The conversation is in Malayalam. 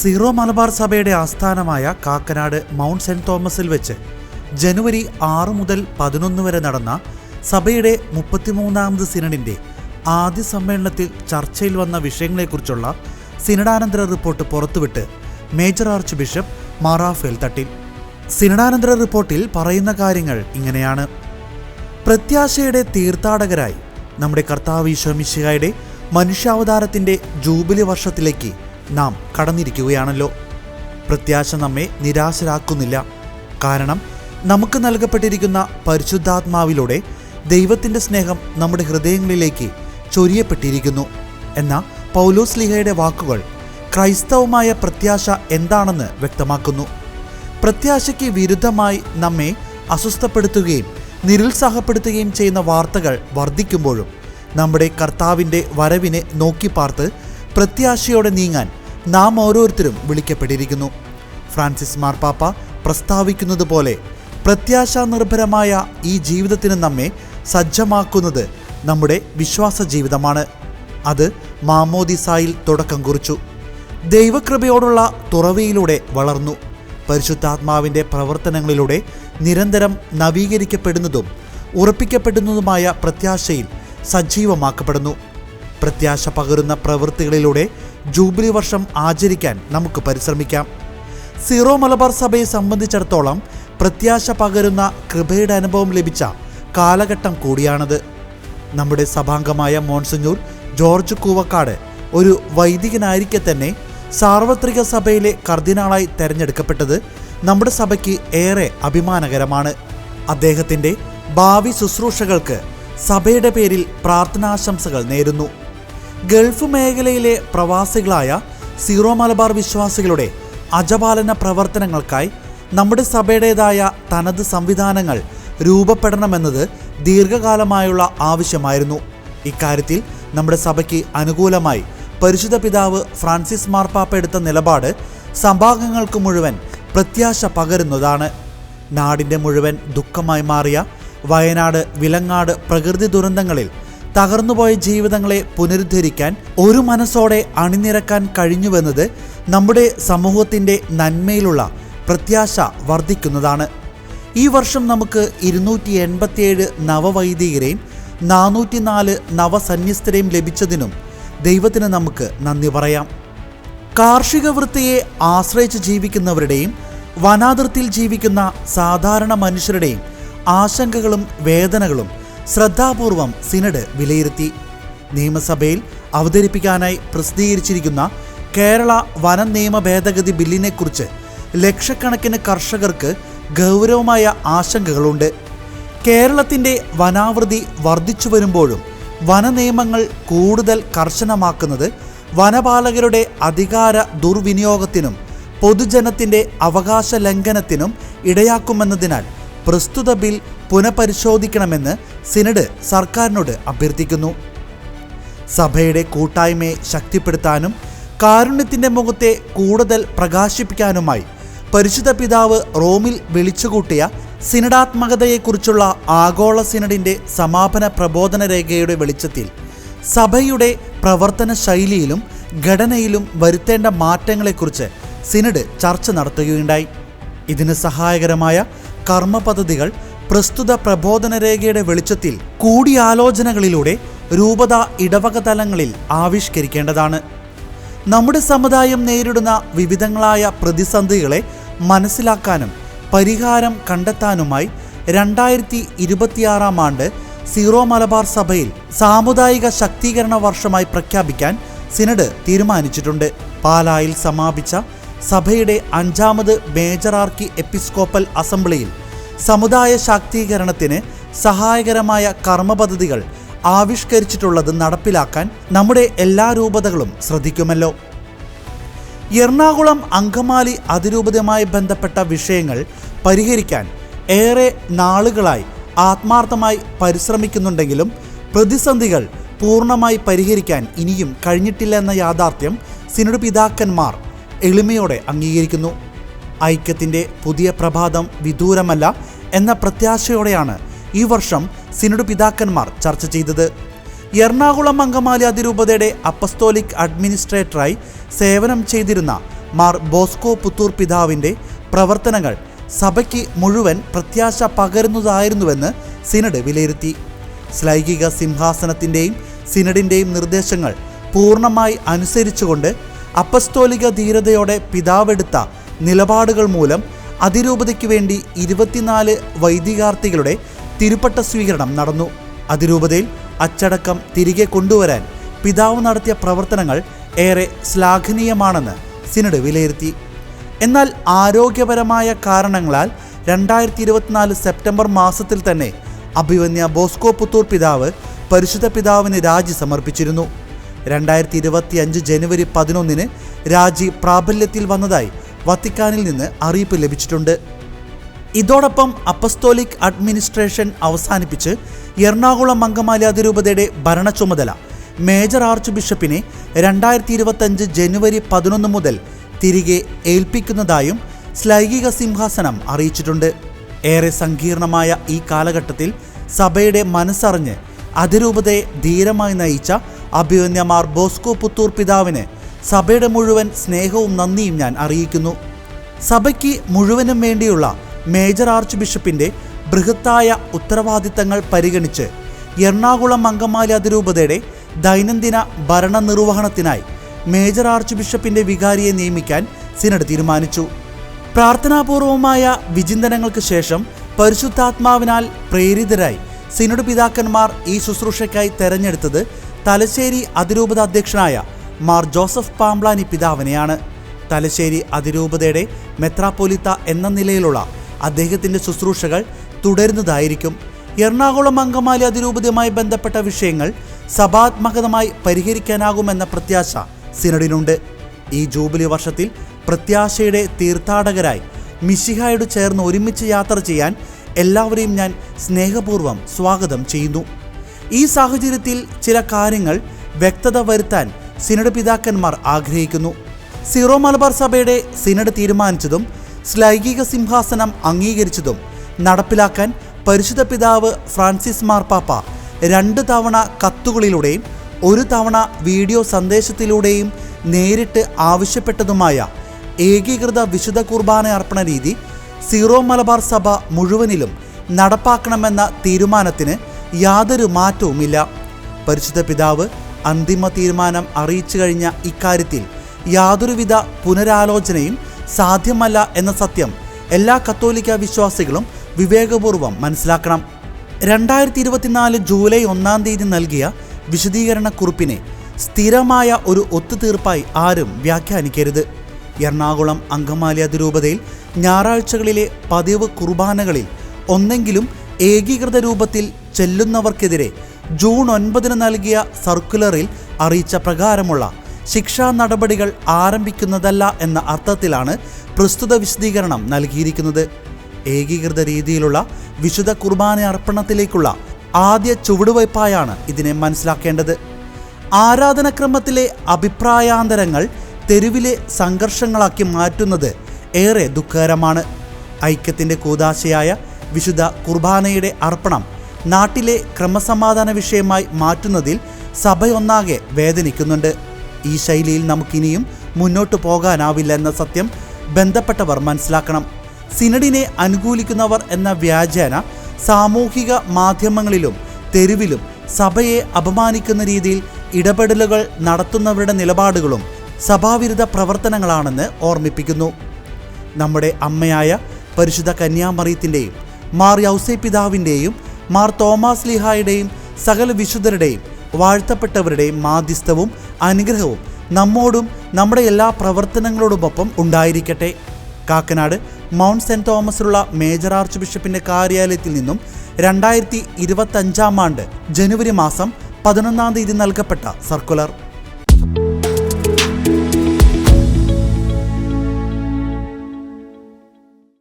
സീറോ മലബാർ സഭയുടെ ആസ്ഥാനമായ കാക്കനാട് മൗണ്ട് സെന്റ് തോമസിൽ വെച്ച് ജനുവരി ആറ് മുതൽ പതിനൊന്ന് വരെ നടന്ന സഭയുടെ മുപ്പത്തിമൂന്നാമത് സിനഡിന്റെ ആദ്യ സമ്മേളനത്തിൽ ചർച്ചയിൽ വന്ന വിഷയങ്ങളെക്കുറിച്ചുള്ള സിനഡാനന്തര report പുറത്തുവിട്ട് major arch bishop Mar Raphael Thattil സിനഡാനന്തര റിപ്പോർട്ടിൽ പറയുന്ന കാര്യങ്ങൾ ഇങ്ങനെയാണ്. പ്രത്യാശയുടെ തീർത്ഥാടകരായി നമ്മുടെ കർത്താവ് ഈശോമിശിഹായുടെ മനുഷ്യാവതാരത്തിന്റെ ജൂബിലി വർഷത്തിലേക്ക് നാം കടന്നിരിക്കുകയാണല്ലോ. പ്രത്യാശ നമ്മെ നിരാശരാക്കുന്നില്ല. കാരണം നമുക്ക് നൽകപ്പെട്ടിരിക്കുന്ന പരിശുദ്ധാത്മാവിലൂടെ ദൈവത്തിന്റെ സ്നേഹം നമ്മുടെ ഹൃദയങ്ങളിലേക്ക് ചൊരിയപ്പെട്ടിരിക്കുന്നു. എന്ന പൗലോസ് ലിഹയുടെ വാക്കുകൾ ക്രൈസ്തവമായ പ്രത്യാശ എന്താണെന്ന് വ്യക്തമാക്കുന്നു. പ്രത്യാശയ്ക്ക് വിരുദ്ധമായി നമ്മെ അസ്വസ്ഥപ്പെടുത്തുകയും നിരുത്സാഹപ്പെടുത്തുകയും ചെയ്യുന്ന വാർത്തകൾ വർദ്ധിക്കുമ്പോഴും നമ്മുടെ കർത്താവിന്റെ വരവിനെ നോക്കിപ്പാർത്ത് പ്രത്യാശയോടെ നീങ്ങാൻ നാം ഓരോരുത്തരും വിളിക്കപ്പെട്ടിരിക്കുന്നു. ഫ്രാൻസിസ് മാർപ്പാപ്പ പ്രസ്താവിക്കുന്നത് പോലെ പ്രത്യാശാനിർഭരമായ ഈ ജീവിതത്തിന് നമ്മെ സജ്ജമാക്കുന്നത് നമ്മുടെ വിശ്വാസ ജീവിതമാണ് അത് മാമോദിസായിൽ തുടക്കം കുറിച്ചു. ദൈവകൃപയോടുള്ള തുറവിയിലൂടെ വളർന്നു. പരിശുദ്ധാത്മാവിന്റെ പ്രവർത്തനങ്ങളിലൂടെ നിരന്തരം നവീകരിക്കപ്പെടുന്നതും ഉറപ്പിക്കപ്പെടുന്നതുമായ പ്രത്യാശയിൽ സജീവമാക്കപ്പെടുന്നു. പ്രത്യാശ പകരുന്ന പ്രവൃത്തികളിലൂടെ ജൂബിലി വർഷം ആചരിക്കാൻ നമുക്ക് പരിശ്രമിക്കാം. സീറോ മലബാർ സഭയെ സംബന്ധിച്ചിടത്തോളം പ്രത്യാശ പകരുന്ന കൃപയുടെ അനുഭവം ലഭിച്ച കാലഘട്ടം കൂടിയാണത്. നമ്മുടെ സഭാംഗമായ മോൺസഞ്ഞൂർ ജോർജ് കൂവക്കാട് ഒരു വൈദികനായിരിക്കെ തന്നെ സാർവത്രിക സഭയിലെ കർദിനാളായി തെരഞ്ഞെടുക്കപ്പെട്ടത് നമ്മുടെ സഭയ്ക്ക് ഏറെ അഭിമാനകരമാണ്. അദ്ദേഹത്തിന്റെ ഭാവി ശുശ്രൂഷകൾക്ക് സഭയുടെ പേരിൽ പ്രാർത്ഥനാശംസകൾ നേരുന്നു. ഗൾഫ് മേഖലയിലെ പ്രവാസികളായ സീറോ മലബാർ വിശ്വാസികളുടെ അജപാലന പ്രവർത്തനങ്ങൾക്കായി നമ്മുടെ സഭയുടേതായ തനത് സംവിധാനങ്ങൾ രൂപപ്പെടണമെന്നത് ദീർഘകാലമായുള്ള ആവശ്യമായിരുന്നു. ഇക്കാര്യത്തിൽ നമ്മുടെ സഭയ്ക്ക് അനുകൂലമായി പരിശുദ്ധ പിതാവ് ഫ്രാൻസിസ് മാർപ്പാപ്പ എടുത്ത നിലപാട് സഭാംഗങ്ങൾക്ക് മുഴുവൻ പ്രത്യാശ പകരുന്നതാണ്. നാടിന്റെ മുഴുവൻ ദുഃഖമായി മാറിയ വയനാട് വിലങ്ങാട് പ്രകൃതി ദുരന്തങ്ങളിൽ തകർന്നുപോയ ജീവിതങ്ങളെ പുനരുദ്ധരിക്കാൻ ഒരു മനസ്സോടെ അണിനിരക്കാൻ കഴിഞ്ഞുവെന്നത് നമ്മുടെ സമൂഹത്തിന്റെ നന്മയിലുള്ള പ്രത്യാശ വർദ്ധിക്കുന്നതാണ്. ഈ വർഷം നമുക്ക് ഇരുന്നൂറ്റി എൺപത്തിയേഴ് നവവൈദികരെയും നാനൂറ്റിനാല് നവസന്യസ്തരെയും ലഭിച്ചതിനും ദൈവത്തിന് നമുക്ക് നന്ദി പറയാം. കാർഷിക വൃത്തിയെ ആശ്രയിച്ച് ജീവിക്കുന്നവരുടെയും വനാതിർത്തിയിൽ ജീവിക്കുന്ന സാധാരണ മനുഷ്യരുടെയും ആശങ്കകളും വേദനകളും ശ്രദ്ധാപൂർവം സിനഡ് വിലയിരുത്തി. നിയമസഭയിൽ അവതരിപ്പിക്കാനായി പ്രസിദ്ധീകരിച്ചിരിക്കുന്ന കേരള വന നിയമ ഭേദഗതി ബില്ലിനെക്കുറിച്ച് ലക്ഷക്കണക്കിന് കർഷകർക്ക് ഗൗരവമായ ആശങ്കകളുണ്ട്. കേരളത്തിന്റെ വനാവൃതി വർദ്ധിച്ചു വരുമ്പോഴും വനനിയമങ്ങൾ കൂടുതൽ കർശനമാക്കുന്നത് വനപാലകരുടെ അധികാര ദുർവിനിയോഗത്തിനും പൊതുജനത്തിന്റെ അവകാശ ലംഘനത്തിനും ഇടയാക്കുമെന്നതിനാൽ പ്രസ്തുത ബിൽ പുനഃപരിശോധിക്കണമെന്ന് സിനഡ് സർക്കാരിനോട് അഭ്യർത്ഥിക്കുന്നു. സഭയുടെ കൂട്ടായ്മയെ ശക്തിപ്പെടുത്താനും കാരുണ്യത്തിന്റെ മുഖത്തെ കൂടുതൽ പ്രകാശിപ്പിക്കാനുമായി പരിശുദ്ധ പിതാവ് റോമിൽ വിളിച്ചുകൂട്ടിയ സിനഡാത്മകതയെക്കുറിച്ചുള്ള ആഗോള സിനഡിന്റെ സമാപന പ്രബോധന രേഖയുടെ വെളിച്ചത്തിൽ സഭയുടെ പ്രവർത്തന ശൈലിയിലും ഘടനയിലും വരുത്തേണ്ട മാറ്റങ്ങളെക്കുറിച്ച് സിനഡ് ചർച്ച നടത്തുകയുണ്ടായി. ഇതിന് സഹായകരമായ കർമ്മ പദ്ധതികൾ പ്രസ്തുത പ്രബോധന രേഖയുടെ വെളിച്ചത്തിൽ കൂടിയാലോചനകളിലൂടെ രൂപത ഇടവക തലങ്ങളിൽ ആവിഷ്കരിക്കേണ്ടതാണ്. നമ്മുടെ സമുദായം നേരിടുന്ന വിവിധങ്ങളായ പ്രതിസന്ധികളെ മനസ്സിലാക്കാനും പരിഹാരം കണ്ടെത്താനുമായി രണ്ടായിരത്തി ഇരുപത്തിയാറാം ആണ്ട് സീറോ മലബാർ സഭയിൽ സാമുദായിക ശാക്തീകരണ വർഷമായി പ്രഖ്യാപിക്കാൻ സിനഡ് തീരുമാനിച്ചിട്ടുണ്ട്. പാലായിൽ സമാപിച്ച സഭയുടെ അഞ്ചാമത് മേജർ ആർക്കി എപ്പിസ്കോപ്പൽ അസംബ്ലിയിൽ സമുദായ ശാക്തീകരണത്തിന് സഹായകരമായ കർമ്മ പദ്ധതികൾ ആവിഷ്കരിച്ചിട്ടുള്ളത് നടപ്പിലാക്കാൻ നമ്മുടെ എല്ലാ രൂപതകളും ശ്രദ്ധിക്കുമല്ലോ. എറണാകുളം അങ്കമാലി അതിരൂപതയുമായി ബന്ധപ്പെട്ട വിഷയങ്ങൾ പരിഹരിക്കാൻ ഏറെ നാളുകളായി ആത്മാർത്ഥമായി പരിശ്രമിക്കുന്നുണ്ടെങ്കിലും പ്രതിസന്ധികൾ പൂർണമായി പരിഹരിക്കാൻ ഇനിയും കഴിഞ്ഞിട്ടില്ല എന്ന യാഥാർത്ഥ്യം സിനഡ് പിതാക്കന്മാർ എളിമയോടെ അംഗീകരിക്കുന്നു. ഐക്യത്തിന്റെ പുതിയ പ്രഭാതം വിദൂരമല്ല എന്ന പ്രത്യാശയോടെയാണ് ഈ വർഷം സിനഡ് പിതാക്കന്മാർ ചർച്ച ചെയ്തത്. എറണാകുളം അങ്കമാലി അതിരൂപതയുടെ അപ്പസ്തോലിക് അഡ്മിനിസ്ട്രേറ്ററായി സേവനം ചെയ്തിരുന്ന മാർ ബോസ്കോ പുത്തൂർ പിതാവിന്റെ പ്രവർത്തനങ്ങൾ സഭയ്ക്ക് മുഴുവൻ പ്രത്യാശ പകരുന്നതായിരുന്നുവെന്ന് സിനഡ് വിലയിരുത്തി. ശ്ലൈകിക സിംഹാസനത്തിന്റെയും സിനഡിന്റെയും നിർദ്ദേശങ്ങൾ പൂർണമായി അനുസരിച്ചുകൊണ്ട് അപ്പസ്തോലിക ധീരതയോടെ പിതാവെടുത്ത നിലപാടുകൾ മൂലം അതിരൂപതയ്ക്ക് വേണ്ടി ഇരുപത്തിനാല് വൈദികാർത്ഥികളുടെ തിരുപ്പട്ട സ്വീകരണം നടന്നു. അതിരൂപതയിൽ അച്ചടക്കം തിരികെ കൊണ്ടുവരാൻ പിതാവ് നടത്തിയ പ്രവർത്തനങ്ങൾ ഏറെ ശ്ലാഘനീയമാണെന്ന് സിനഡ് വിലയിരുത്തി. എന്നാൽ ആരോഗ്യപരമായ കാരണങ്ങളാൽ രണ്ടായിരത്തി ഇരുപത്തിനാല് സെപ്റ്റംബർ മാസത്തിൽ തന്നെ അഭിവന്യ ബോസ്കോ പുത്തൂർ പിതാവ് പരിശുദ്ധ പിതാവിന് രാജി സമർപ്പിച്ചിരുന്നു. രണ്ടായിരത്തി ഇരുപത്തി അഞ്ച് ജനുവരി പതിനൊന്നിന് രാജി പ്രാബല്യത്തിൽ വന്നതായി വത്തിക്കാനിൽ നിന്ന് അറിയിപ്പ് ലഭിച്ചിട്ടുണ്ട്. ഇതോടൊപ്പം അപ്പസ്തോലിക് അഡ്മിനിസ്ട്രേഷൻ അവസാനിപ്പിച്ച് എറണാകുളം അങ്കമാലി അതിരൂപതയുടെ ഭരണ ചുമതല മേജർ ആർച്ച് ബിഷപ്പിനെ രണ്ടായിരത്തി ഇരുപത്തഞ്ച് ജനുവരി പതിനൊന്ന് മുതൽ തിരികെ ഏൽപ്പിക്കുന്നതായും സ്ലൈകിക സിംഹാസനം അറിയിച്ചിട്ടുണ്ട്. ഏറെ സങ്കീർണമായ ഈ കാലഘട്ടത്തിൽ സഭയുടെ മനസ്സറിഞ്ഞ് അതിരൂപതയെ ധീരമായി നയിച്ച അഭിവന്യമാർ ബോസ്കോ പുത്തൂർ പിതാവിന് സഭയുടെ മുഴുവൻ സ്നേഹവും നന്ദിയും ഞാൻ അറിയിക്കുന്നു. സഭയ്ക്ക് മുഴുവനും വേണ്ടിയുള്ള മേജർ ആർച്ച് ബിഷപ്പിന്റെ ബൃഹത്തായ ഉത്തരവാദിത്തങ്ങൾ പരിഗണിച്ച് എറണാകുളം അങ്കമാലി അതിരൂപതയുടെ ദൈനംദിന ഭരണനിർവഹണത്തിനായി മേജർ ആർച്ച് ബിഷപ്പിന്റെ വികാരിയെ നിയമിക്കാൻ സിനഡ് തീരുമാനിച്ചു. പ്രാർത്ഥനാപൂർവമായ വിചിന്തനങ്ങൾക്ക് ശേഷം പരിശുദ്ധാത്മാവിനാൽ പ്രേരിതരായി സിനഡ് പിതാക്കന്മാർ ഈ ശുശ്രൂഷയ്ക്കായി തെരഞ്ഞെടുത്തത് തലശ്ശേരി അതിരൂപത അധ്യക്ഷനായ മാർ ജോസഫ് പാംബ്ലാനി പിതാവിനെയാണ്. തലശ്ശേരി അതിരൂപതയുടെ മെത്രാപ്പൊലിത്ത എന്ന നിലയിലുള്ള അദ്ദേഹത്തിന്റെ ശുശ്രൂഷകൾ തുടരുന്നതായിരിക്കും. എറണാകുളം അങ്കമാലി അതിരൂപതയുമായി ബന്ധപ്പെട്ട വിഷയങ്ങൾ സഭാത്മകതമായി പരിഹരിക്കാനാകുമെന്ന പ്രത്യാശ സിനഡിനുണ്ട്. ഈ ജൂബിലി വർഷത്തിൽ പ്രത്യാശയുടെ തീർത്ഥാടകരായി മിശിഹായോട് ചേർന്ന് ഒരുമിച്ച് യാത്ര ചെയ്യാൻ എല്ലാവരെയും ഞാൻ സ്നേഹപൂർവം സ്വാഗതം ചെയ്യുന്നു. ഈ സാഹചര്യത്തിൽ ചില കാര്യങ്ങൾ വ്യക്തത വരുത്താൻ സിനഡ് പിതാക്കന്മാർ ആഗ്രഹിക്കുന്നു. സീറോ മലബാർ സഭയുടെ സിനഡ് തീരുമാനിച്ചതും ശ്ലൈകിക സിംഹാസനം അംഗീകരിച്ചതും നടപ്പിലാക്കാൻ പരിശുദ്ധ പിതാവ് ഫ്രാൻസിസ് മാർപ്പാപ്പ രണ്ട് തവണ കത്തുകളിലൂടെയും ഒരു തവണ വീഡിയോ സന്ദേശത്തിലൂടെയും നേരിട്ട് ആവശ്യപ്പെട്ടതുമായ ഏകീകൃത വിശുദ്ധ കുർബാന അർപ്പണ രീതി സീറോ മലബാർ സഭ മുഴുവനിലും നടപ്പാക്കണമെന്ന തീരുമാനത്തിന് യാതൊരു മാറ്റവുമില്ല. പരിശുദ്ധ പിതാവ് അന്തിമ തീരുമാനം അറിയിച്ചു കഴിഞ്ഞ ഇക്കാര്യത്തിൽ യാതൊരുവിധ പുനരാലോചനയും സാധ്യമല്ല എന്ന സത്യം എല്ലാ കത്തോലിക്ക വിശ്വാസികളും വിവേകപൂർവം മനസ്സിലാക്കണം. രണ്ടായിരത്തി ഇരുപത്തിനാല് ജൂലൈ ഒന്നാം തീയതി നൽകിയ വിശദീകരണ കുറിപ്പിനെ സ്ഥിരമായ ഒരു ഒത്തുതീർപ്പായി ആരും വ്യാഖ്യാനിക്കരുത്. എറണാകുളം അങ്കമാലി അതിരൂപതയിൽ ഞായറാഴ്ചകളിലെ പതിവ് കുർബാനകളിൽ ഒന്നെങ്കിലും ഏകീകൃത രൂപത്തിൽ ചെല്ലുന്നവർക്കെതിരെ ജൂൺ ഒൻപതിന് നൽകിയ സർക്കുലറിൽ അറിയിച്ച പ്രകാരമുള്ള ശിക്ഷാ നടപടികൾ ആരംഭിക്കുന്നതല്ല എന്ന അർത്ഥത്തിലാണ് പ്രസ്തുത വിശദീകരണം നൽകിയിരിക്കുന്നത്. ഏകീകൃത രീതിയിലുള്ള വിശുദ്ധ കുർബാന അർപ്പണത്തിലേക്കുള്ള ആദ്യ ചുവടുവയ്പായാണ് ഇതിനെ മനസ്സിലാക്കേണ്ടത്. ആരാധനക്രമത്തിലെ അഭിപ്രായാന്തരങ്ങൾ തെരുവിലെ സംഘർഷങ്ങളാക്കി മാറ്റുന്നത് ഏറെ ദുഃഖകരമാണ്. ഐക്യത്തിന്റെ കൂതാശയായ വിശുദ്ധ കുർബാനയുടെ അർപ്പണം നാട്ടിലെ ക്രമസമാധാന വിഷയമായി മാറ്റുന്നതിൽ സഭയൊന്നാകെ വേദനിക്കുന്നുണ്ട്. ഈ ശൈലിയിൽ നമുക്കിനിയും മുന്നോട്ടു പോകാനാവില്ല എന്ന സത്യം ബന്ധപ്പെട്ടവർ മനസ്സിലാക്കണം. സിനഡിനെ അനുകൂലിക്കുന്നവർ എന്ന വ്യാജേന സാമൂഹിക മാധ്യമങ്ങളിലും തെരുവിലും സഭയെ അപമാനിക്കുന്ന രീതിയിൽ ഇടപെടലുകൾ നടത്തുന്നവരുടെ നിലപാടുകളും സഭാവിരുദ്ധ പ്രവർത്തനങ്ങളാണെന്ന് ഓർമ്മിപ്പിക്കുന്നു. നമ്മുടെ അമ്മയായ പരിശുദ്ധ കന്യാമറിയത്തിന്റെയും മാർ യൗസേ പിതാവിന്റെയും മാർ തോമാസ് ലിഹായുടെയും സകല വിശുദ്ധരുടെയും വാഴ്ത്തപ്പെട്ടവരുടെയും മാധ്യസ്ഥവും അനുഗ്രഹവും നമ്മോടും നമ്മുടെ എല്ലാ പ്രവർത്തനങ്ങളോടുമൊപ്പം ഉണ്ടായിരിക്കട്ടെ. കാക്കനാട് മൗണ്ട് സെന്റ് തോമസിലുള്ള മേജർ ആർച്ച് ബിഷപ്പിന്റെ കാര്യാലയത്തിൽ നിന്നും രണ്ടായിരത്തി ഇരുപത്തഞ്ചാം ആണ്ട് ജനുവരി മാസം പതിനൊന്നാം തീയതി നൽകപ്പെട്ട സർക്കുലർ.